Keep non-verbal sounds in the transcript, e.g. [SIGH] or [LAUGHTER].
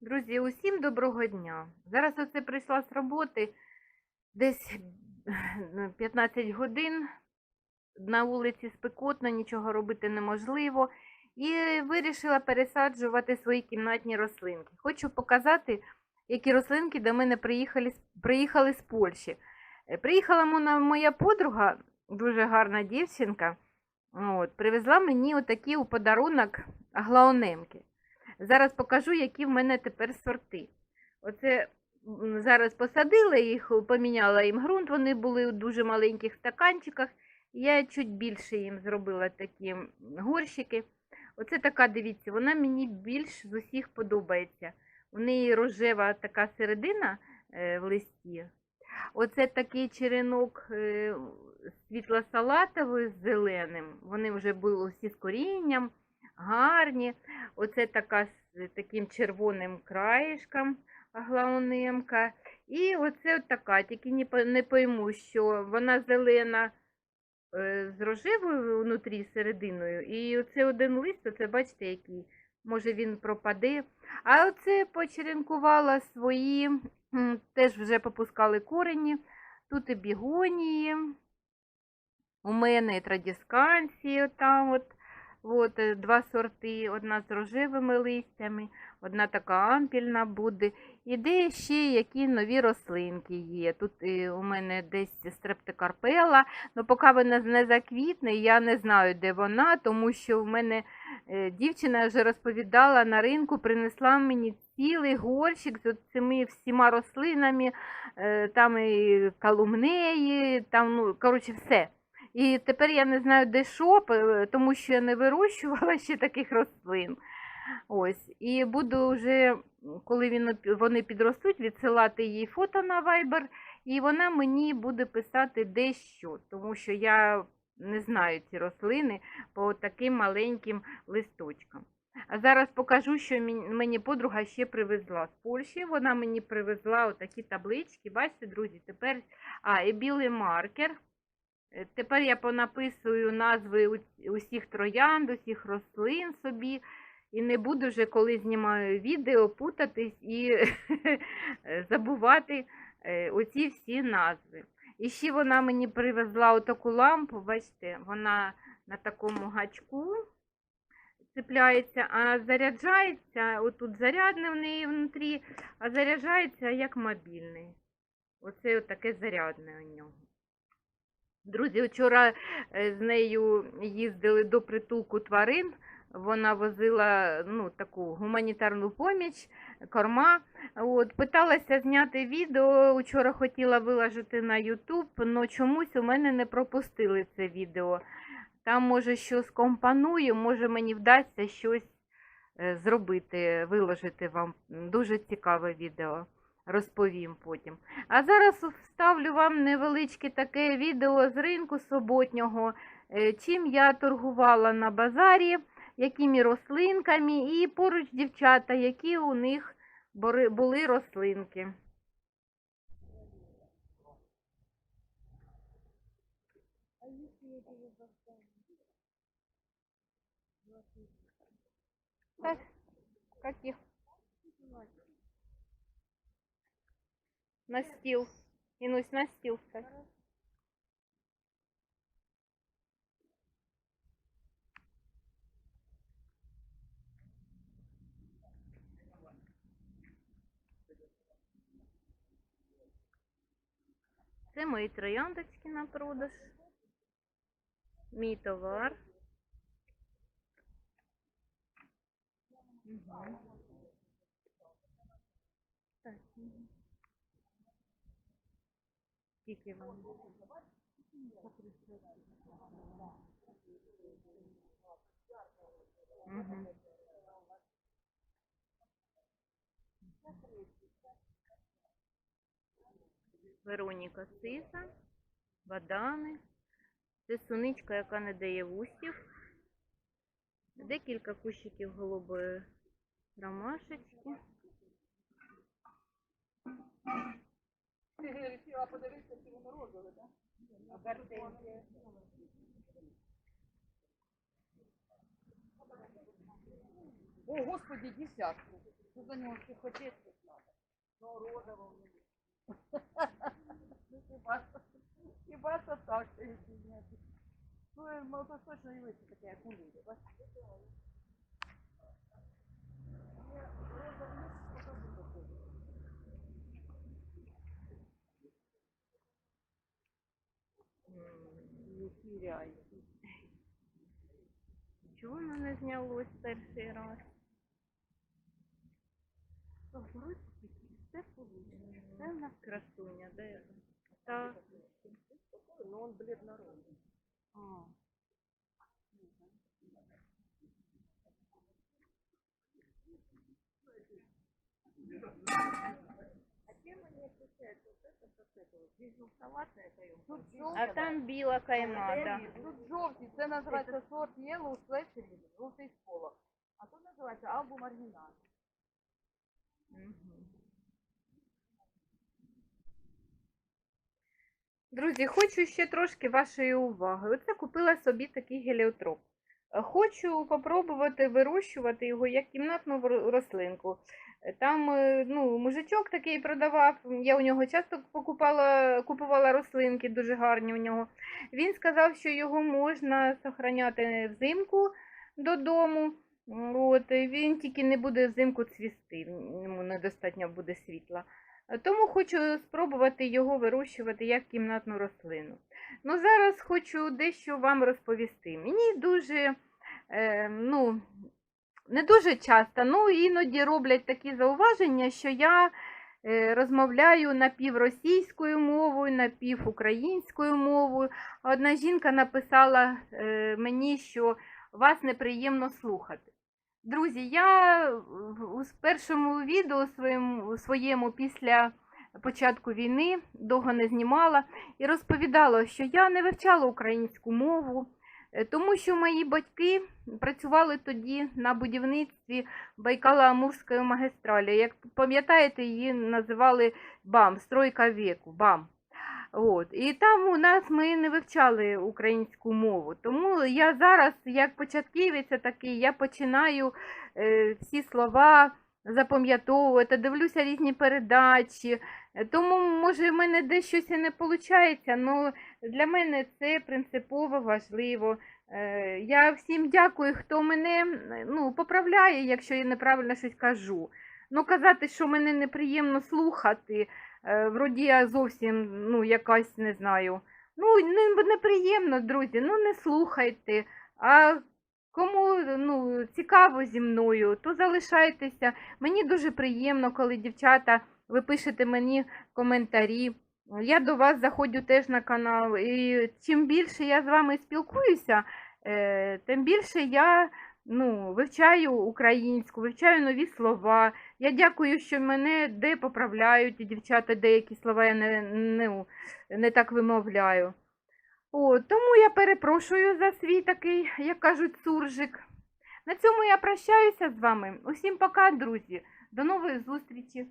Друзі, усім доброго дня. Зараз оце прийшла з роботи десь 15 годин. На вулиці спекотно, нічого робити неможливо. І вирішила пересаджувати свої кімнатні рослинки. Хочу показати, які рослинки до мене приїхали, приїхали з Польщі. Е, Приїхала моя подруга, дуже гарна дівчинка. От, привезла мені отакі у подарунок аглаонемки. Зараз покажу, які в мене тепер сорти. Оце зараз посадила їх, поміняла їм ґрунт, вони були у дуже маленьких стаканчиках. Я чуть більше їм зробила такі горщики. Оце така, дивіться, вона мені більш з усіх подобається. У неї рожева така середина е, в листі. Оце такий черенок е, світло-салатовий з зеленим. Вони вже були всі з корінням, гарні. Оце така з таким червоним краєшком аглаонемка. І оце така, тільки не, пойму, що вона зелена е, з рожевою внутрі серединою. І оце один лист, оце бачите, який. Може він пропаде. А оце почеренкувала свої, теж вже попускали корені. Тут і бігонії. У мене і традісканції отам от. От, е, два сорти, одна з рожевими листями, одна така ампільна буде. І де ще які нові рослинки є. Тут е, у мене десь стрептикарпела, але поки вона не заквітне, я не знаю, де вона, тому що в мене е, дівчина вже розповідала на ринку, принесла мені цілий горщик з цими всіма рослинами, там і калумнеї, там, ну, коротше, все. І тепер я не знаю, де що, тому що я не вирощувала ще таких рослин. Ось. І буду вже, коли він, вони підростуть, відсилати їй фото на Viber, і вона мені буде писати де що, тому що я не знаю ці рослини по таким маленьким листочкам. А зараз покажу, що мені подруга ще привезла з Польщі. Вона мені привезла отакі таблички. Бачите, друзі, тепер а, і білий маркер. Е, Тепер я понаписую назви усіх троянд, усіх рослин собі. І не буду вже, коли знімаю відео, путатись і [LAUGHS] е, забувати е, оці всі назви. І ще вона мені привезла отаку лампу, бачите, вона на такому гачку цепляється, а заряджається, отут зарядне в неї внутрі, а заряджається як мобільний. Оце таке зарядне у нього. Друзі, вчора е, з нею їздили до притулку тварин. Вона возила ну, таку гуманітарну поміч, корма. От, питалася зняти відео. Вчора хотіла виложити на YouTube, але чомусь у мене не пропустили це відео. Там, може, щось компоную, може мені вдасться щось е, зробити, виложити вам. Дуже цікаве відео. Розповім потім. А зараз вставлю вам невеличке таке відео з ринку суботнього, е, чим я торгувала на базарі, якими рослинками, і поруч дівчата, які у них були рослинки. Каких? На стіл. Інусь на стіл стать. Це мої трояндочки на продаж. Мій товар. Угу. Так. Скільки вам? Угу. Вероніка Сиса, бадани. Це суничка, яка не дає вустів. Декілька кущиків голубої ромашечки. Подивитися, чи розове, так? Гортензія. О, господи, десятку. Что за все хотеть тут надо? Ну, родово мне. Ну, хіба що- Хіба що так, якщо ні. Ну, і молодой точно і вийшли таке, як у люди. бачите? Реальні. Чого воно не знялось перший раз? О, Господи, все получилось. Це в нас красуня, де? Так. Ну, он бледнородный. А. А А там біла каймада. Тут жовті, це називається сорт Yellow Slashery, жовтий сполох. А тут називається Album Marginal. Друзі, хочу ще трошки вашої уваги. Оце купила собі такий геліотроп. Е, Хочу попробувати вирощувати його як кімнатну рослинку. Е, Там е, ну, мужичок такий продавав, я у нього часто покупала, купувала рослинки, дуже гарні у нього. Він сказав, що його можна зберігати взимку додому. От, він тільки не буде взимку цвісти, йому недостатньо буде світла. Тому хочу спробувати його вирощувати як кімнатну рослину. Ну, зараз хочу дещо вам розповісти. Мені дуже, е, ну, не дуже часто, ну іноді роблять такі зауваження, що я е, розмовляю напівросійською мовою, напівукраїнською мовою. Одна жінка написала е, мені, що вас неприємно слухати. Друзі, я в- у першому відео своєму, своєму після початку війни довго не знімала і розповідала, що я не вивчала українську мову, е, тому що мої батьки працювали тоді на будівництві Байкало-Амурської магістралі. Як пам'ятаєте, її називали БАМ, стройка віку, БАМ. От. І там у нас ми не вивчали українську мову. Тому я зараз, як початківиця такий, я починаю е, всі слова запам'ятовувати, дивлюся різні передачі. Тому, може, в мене десь і не виходить, але для мене це принципово важливо. Е, Я всім дякую, хто мене ну, поправляє, якщо я неправильно щось кажу. Ну, казати, що мене неприємно слухати, вроді я зовсім ну, якась не знаю. Ну, неприємно, друзі, ну не слухайте. А кому ну, цікаво зі мною, то залишайтеся. Мені дуже приємно, коли дівчата, ви пишете мені коментарі. Я до вас заходжу теж на канал. І чим більше я з вами спілкуюся, е, тим більше я ну, вивчаю українську, вивчаю нові слова. Я дякую, що мене де поправляють дівчата, деякі слова я не, не, не так вимовляю. О, тому я перепрошую за свій такий, як кажуть, суржик. На цьому я прощаюся з вами. Усім пока, друзі. До нової зустрічі!